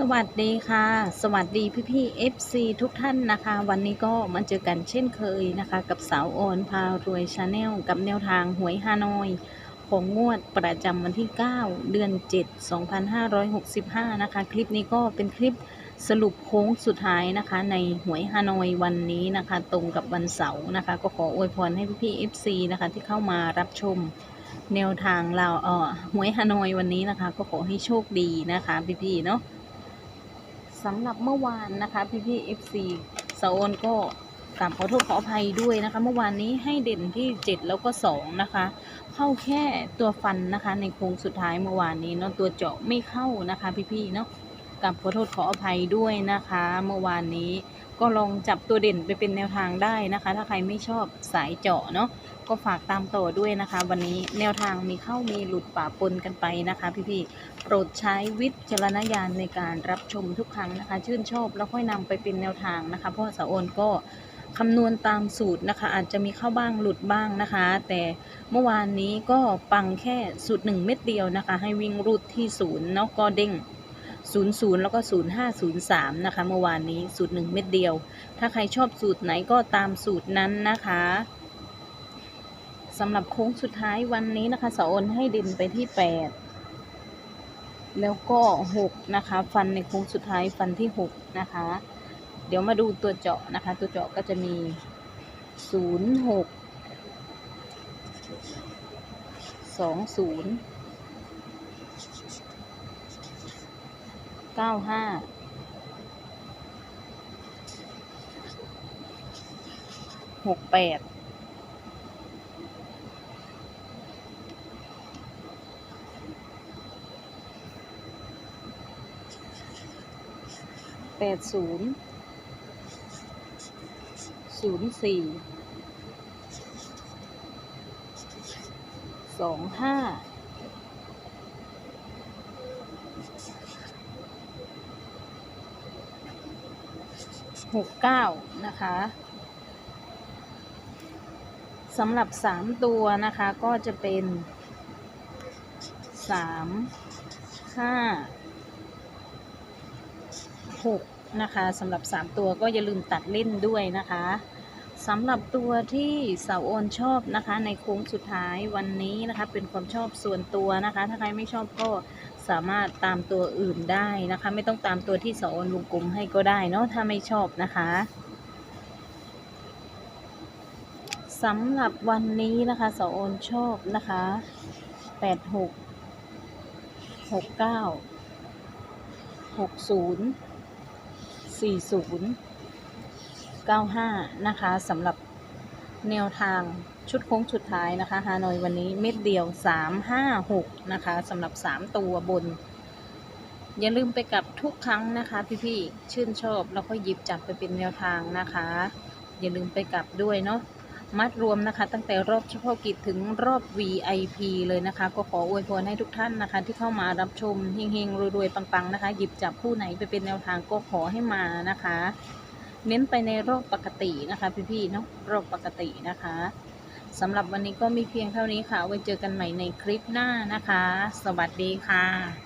สวัสดีค่ะ สวัสดีพี่พี่ FC ทุกท่านนะคะ วันนี้ก็มาเจอกันเช่นเคยนะคะ กับสาวโอนพารวยชาแนลกับแนวทางหวยฮานอย ของงวดประจำวันที่ 9 เดือน 7 2565 นะคะ คลิปนี้ก็เป็นคลิปสรุปโค้งสุดท้ายนะคะ ในหวยฮานอยวันนี้นะคะ ตรงกับวันเสาร์นะคะ ก็ขออวยพรให้พี่พี่ FC นะคะที่เข้ามารับชมแนวทางเราเอ่อหวยฮานอยวันนี้นะคะ ก็ขอให้โชคดีนะคะพี่พี่ๆเนาะ สำหรับเมื่อวานนะคะพี่พี่เอฟซีสโอนก็กลับขอโทษขออภัยด้วยนะคะ เมื่อวานนี้ให้เด่นที่ 7 แล้วก็ 2 นะคะ เข้าแค่ตัวฟันนะคะ ในโค้งสุดท้ายเมื่อวานนี้เนาะตัวเจาะไม่เข้านะคะ พี่พี่ๆเนาะกลับขอโทษขออภัยด้วยนะคะ เมื่อวานนี้ ก็ลองจับตัวเด่นไปเป็นแนวทางได้นะคะ ถ้าใครไม่ชอบสายเจาะเนาะก็ฝากตามต่อด้วยนะคะ วันนี้แนวทางมีเข้ามีหลุดป่าปนกันไปนะคะ พี่ๆโปรดใช้วิจารณญาณในการรับชมทุกครั้งนะคะ ชื่นชอบแล้วค่อยนำไปเป็นแนวทางนะคะเพราะสาโอนก็คำนวณตามสูตรนะคะ อาจจะมีเข้าบ้างหลุดบ้างนะคะ แต่เมื่อวานนี้ก็ปังแค่สูตรหนึ่งเม็ดเดียวนะคะ ให้วิ่งรูดที่ศูนย์เนาะก็เด้ง 00 แล้วก็ 0503 นะคะ เมื่อวานนี้สูตร 1 เม็ดเดียว ถ้าใครชอบสูตรไหนก็ตามสูตรนั้นนะคะสำหรับโค้งสุดท้ายวันนี้นะคะสอนให้ดินไปที่ 8 แล้วก็ 6 นะคะ ฟันในโค้งสุดท้ายฟันที่ 6 นะคะ เดี๋ยวมาดูตัวเจาะนะคะ ตัวเจาะก็จะมี 06 20 เก้าห้าหกแปดแปดศูนย์ศูนย์สี่สองห้า หกเก้านะคะสำหรับสามตัวนะคะก็จะเป็นสามห้าหกนะคะสำหรับสามตัวก็อย่าลืมตัดเล่นด้วยนะคะ สำหรับตัวที่สาวโอนชอบนะคะ ในโค้งสุดท้ายวันนี้นะคะ เป็นความชอบส่วนตัวนะคะ ถ้าใครไม่ชอบก็สามารถตามตัวอื่นได้นะคะ ไม่ต้องตามตัวที่สาวโอนวงกลมให้ก็ได้เนาะถ้าไม่ชอบนะคะสำหรับวันนี้นะคะสาวโอนชอบนะคะแปดหกหกเก้าหกศูนย์40 95 นะคะสำหรับแนวทางชุดโค้งสุดท้ายนะคะฮานอยวันนี้เม็ดเดียว 356 นะคะสำหรับ 3 ตัวบน อย่าลืมไปกับทุกครั้งนะคะพี่ๆชื่นชอบแล้วก็หยิบจับไปเป็นแนวทางนะคะ อย่าลืมไปกับด้วยเนาะมัดรวมนะคะ ตั้งแต่รอบเฉพาะกิจถึงรอบ VIP เลยนะคะ ก็ขออวยพรให้ทุกท่านนะคะ ที่เข้ามารับชมเฮงๆรวยๆปังๆนะคะ หยิบจับผู้ไหนไปเป็นแนวทางก็ขอให้มานะคะ เน้นไปในโรคปกตินะคะพี่ๆเนาะรคปกตินะคะสำหรับวันนี้ก็มีเพียงเท่านี้ค่ะ ไว้เจอกันใหม่ในคลิปหน้านะคะ สวัสดีค่ะ